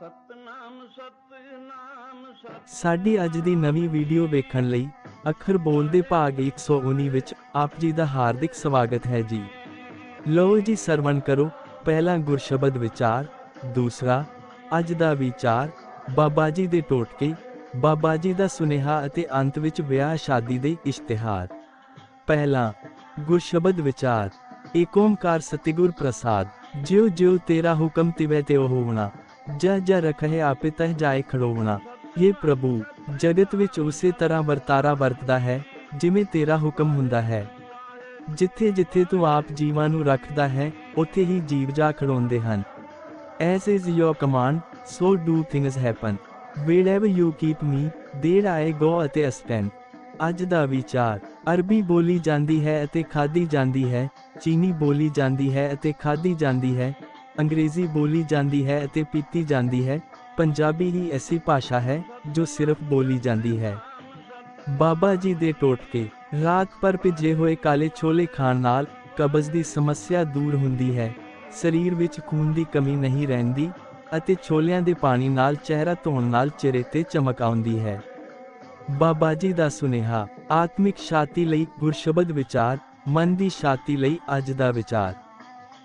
ਸਤਨਾਮ ਸਾਡੀ ਅੱਜ ਦੀ ਨਵੀਂ ਵੀਡੀਓ ਵੇਖਣ ਲਈ ਅੱਖਰ ਬੋਲਦੇ ਭਾਗ 119 ਵਿੱਚ ਆਪ ਜੀ ਦਾ ਹਾਰਦਿਕ ਸਵਾਗਤ ਹੈ ਜੀ। ਲਓ ਜੀ ਸਰਵਣ ਕਰੋ, ਪਹਿਲਾ ਗੁਰਸ਼ਬਦ ਵਿਚਾਰ, ਦੂਸਰਾ, ਅੱਜ ਦਾ ਵਿਚਾਰ, ਬਾਬਾ ਜੀ ਦੇ ਟੋਟਕੇ, ਬਾਬਾ ਜੀ ਦਾ ਸੁਨੇਹਾ ਅਤੇ ਅੰਤ ਵਿੱਚ ਵਿਆਹ ਸ਼ਾਦੀ ਦੇ ਇਸ਼ਤਿਹਾਰ। ਪਹਿਲਾ, ਗੁਰਸ਼ਬਦ ਵਿਚਾਰ, ਏਕ ਓੰਕਾਰ ਸਤਿਗੁਰ ਪ੍ਰਸਾਦ ਜਿਉ ਜਿਉ ਤੇਰਾ ਹੁਕਮ ਤਿਵੈ ਤੇ ਹੋਵਣਾ ਜਹ ਜਹ ਰਖੇ ਆਪੇ ਤਹ ਜਾਏ ਖੜੋਵਣਾ ਇਹ ਪ੍ਰਭੂ, ਜਗਤ ਵਿੱਚ ਉਸੇ ਤਰ੍ਹਾਂ ਵਰਤਾਰਾ ਵਰਤਦਾ ਹੈ, ਜਿਵੇਂ ਤੇਰਾ ਹੁਕਮ ਹੁੰਦਾ ਹੈ। ਜਿੱਥੇ ਜਿੱਥੇ ਤੂੰ ਆਪ ਜੀਵਾਂ ਨੂੰ ਰੱਖਦਾ ਹੈ, ਉੱਥੇ ਹੀ ਜੀਵ ਜਾ ਖੜੋਂਦੇ ਹਨ। As is your command so do things happen wherever you keep me there I go ਅਤੇ ਅਸਟੈਂਡ ਅੱਜ ਦਾ ਵਿਚਾਰ, ਅਰਬੀ ਬੋਲੀ ਜਾਂਦੀ ਹੈ ਅਤੇ ਖਾਦੀ ਜਾਂਦੀ ਹੈ, ਚੀਨੀ ਬੋਲੀ ਜਾਂਦੀ ਹੈ ਅਤੇ ਖਾਦੀ ਜਾਂਦੀ ਹੈ ਅੰਗਰੇਜ਼ੀ ਬੋਲੀ ਜਾਂਦੀ ਹੈ ਅਤੇ ਪੀਤੀ ਜਾਂਦੀ ਹੈ, ਪੰਜਾਬੀ ਹੀ ਐਸੀ ਭਾਸ਼ਾ ਹੈ ਜੋ ਸਿਰਫ ਬੋਲੀ ਜਾਂਦੀ ਹੈ। ਬਾਬਾ ਜੀ ਦੇ ਟੋਟਕੇ, ਰਾਤ ਪਰ ਭਿੱਜੇ ਹੋਏ ਕਾਲੇ ਛੋਲੇ ਖਾਣ ਨਾਲ ਕਬਜ਼ ਦੀ ਸਮੱਸਿਆ ਦੂਰ ਹੁੰਦੀ ਹੈ, ਸਰੀਰ ਵਿੱਚ ਖੂਨ ਦੀ ਕਮੀ ਨਹੀਂ ਰਹਿੰਦੀ ਅਤੇ ਛੋਲਿਆਂ ਦੇ ਪਾਣੀ ਨਾਲ ਚਿਹਰਾ ਧੋਣ ਨਾਲ ਚਿਹਰੇ ਤੇ ਚਮਕ ਆਉਂਦੀ ਹੈ। ਬਾਬਾ ਜੀ ਦਾ ਸੁਨੇਹਾ, ਆਤਮਿਕ ਸ਼ਾਂਤੀ ਲਈ ਗੁਰਸ਼ਬਦ ਵਿਚਾਰ, ਮਨ ਦੀ ਸ਼ਾਂਤੀ ਲਈ ਅੱਜ ਦਾ ਵਿਚਾਰ।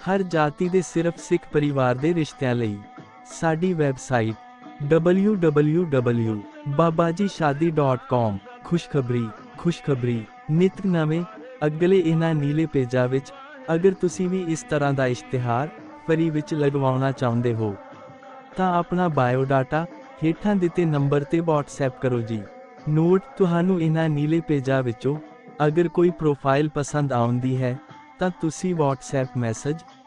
ਹਰ ਜਾਤੀ ਦੇ ਸਿਰਫ ਸਿੱਖ ਪਰਿਵਾਰ ਦੇ ਰਿਸ਼ਤਿਆਂ ਲਈ। ਸਾਡੀ ਵੈਬਸਾਈਟ www.babajishadi.com ਖੁਸ਼ਖਬਰੀ ਖੁਸ਼ਖਬਰੀ। ਨਿਤ ਨਵੇਂ, ਅਗਲੇ ਇਹਨਾਂ ਨੀਲੇ ਪੇਜਾਂ ਵਿੱਚ ਅਗਰ ਤੁਸੀਂ ਵੀ ਇਸ ਤਰ੍ਹਾਂ ਦਾ ਇਸ਼ਤਿਹਾਰ ਫਰੀ ਵਿੱਚ ਲਗਵਾਉਣਾ ਚਾਹੁੰਦੇ ਹੋ, ਤਾਂ ਆਪਣਾ ਬਾਇਓ ਡਾਟਾ ਹੇਠਾਂ ਦਿੱਤੇ ਨੰਬਰ ਤੇ WhatsApp ਕਰੋ ਜੀ। ਨੋਟ, ਤੁਹਾਨੂੰ ਇਹਨਾਂ ਨੀਲੇ ਪੇਜਾਂ ਵਿੱਚੋਂ ਅਗਰ ਕੋਈ ਪ੍ਰੋਫਾਈਲ ਪਸੰਦ ਆਉਂਦੀ ਹੈ, ਤਾਂ ਤੁਸੀਂ WhatsApp ਮੈਸੇਜ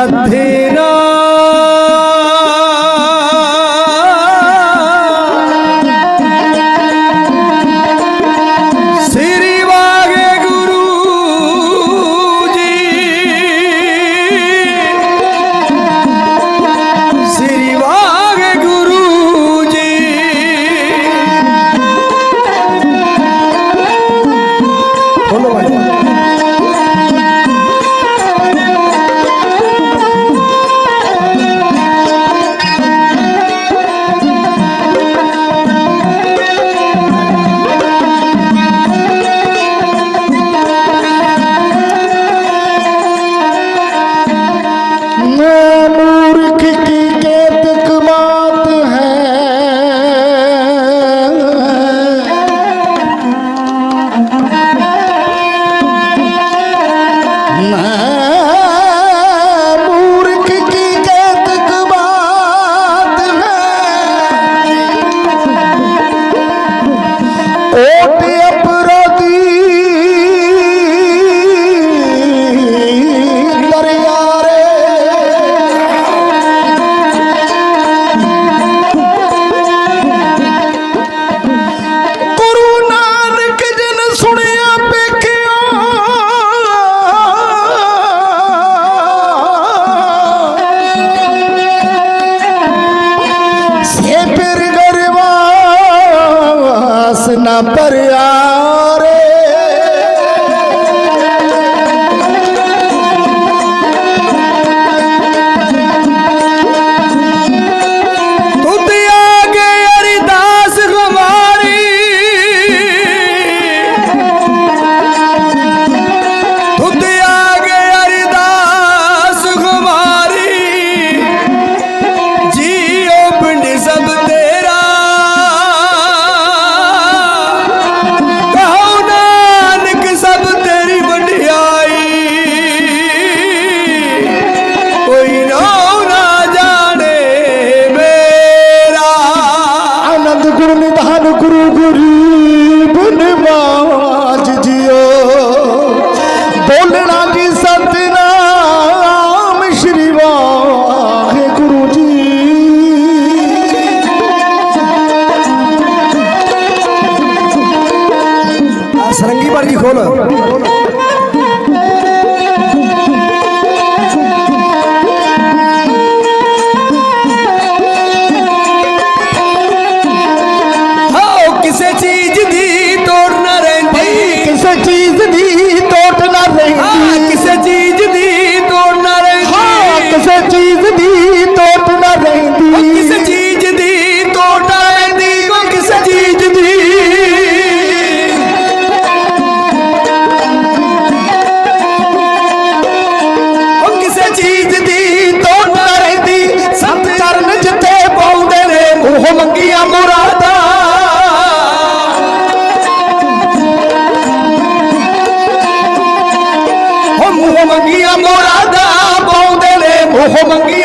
adelante.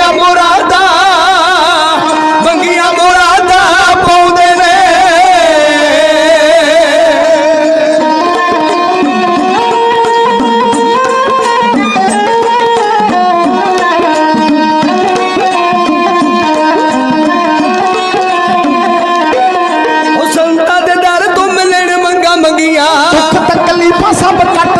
ਵੰਗੀਆਂ ਮੁਰਾਦਾ ਵੰਗੀਆਂ ਮੁਰਾਦਾ ਪਾਉਂਦੇ ਨੇ। ਉਹ ਸੰਤਾਂ ਦੇ ਦਰ ਤੋਂ ਮਿਲਣ ਮੰਗਾ ਮੰਗੀਆਂ। ਦੁੱਖ ਤਕਲੀਫਾਂ ਸਭ ਕੱਟ